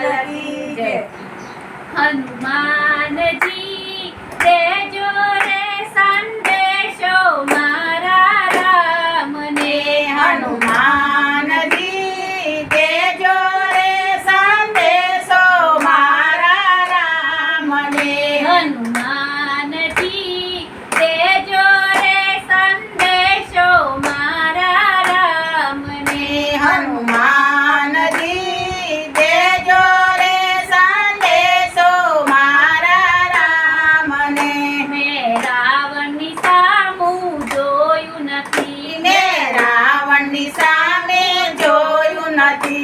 કી જય. હનુમાનજી દેજો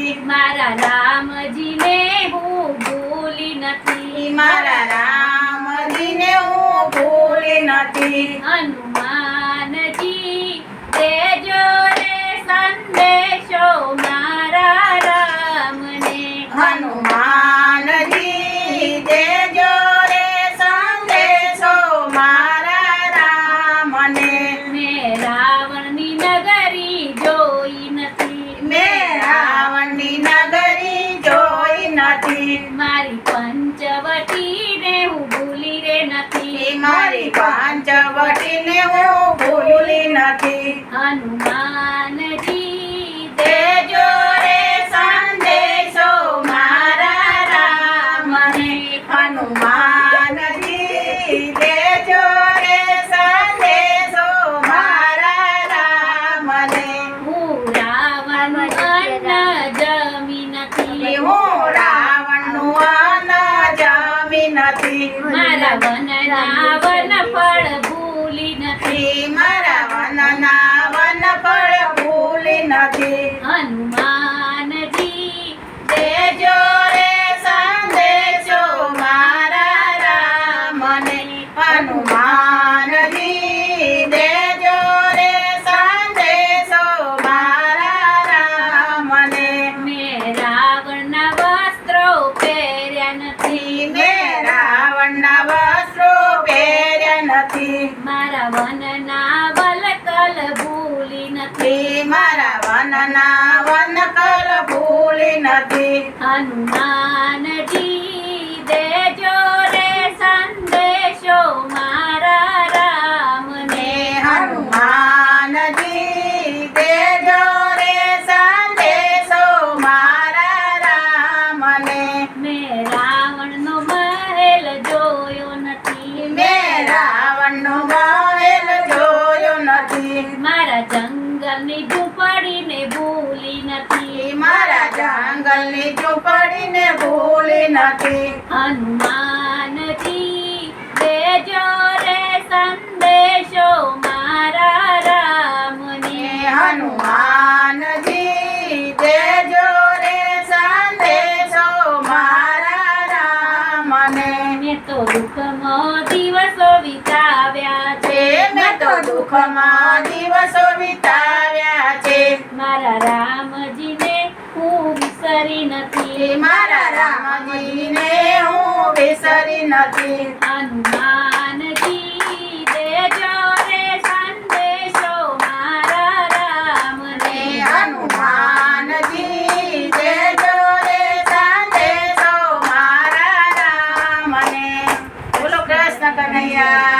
નથી મારા રામજીને હું ભૂલી નથી. મારા રામજીને હું ભૂલી નથી. હનુમાનજી રાવણની નગરી જોઈ નથી. મારી પંચવટીને હું ભૂલી રે નથી. મારી પાંચવટીને હું ભૂલી નથી. હનુમાનજી દેજો રે સંદેશો મારા રામને. હનુમાનજી દેજો રે સંદેશો મારા રામને. હું રાવણ હું અન્ન જમી નથી. મારા વન ફળ ભૂલી નથી. મારા વનના વન ફળ ભૂલી નથી. હનુમાનજી વનના વલકલ ભૂલી નથી. મારા વનના વનકલ ભૂલી નથી. હનુમાનજી દેજો જંગલની ઝૂંપડીને ભૂલી નથી. મારા જંગલની ઝૂંપડીને ભૂલી નથી. હનુમાનજી દેજો રે સંદેશો મારા રામને. હનુમાનજી દેજો રે સંદેશો મારા રામને. મેં તો દુઃખમાં દિવસો વિતાવ્યા છે. મેં તો દુઃખમાં વિસરી નથી હનુમાનજી દેજો રે સંદેશો મારા રામ રે. હનુમાનજી દેજો રે સંદેશો મારા રામ ને બોલો કૃષ્ણ કનૈયા.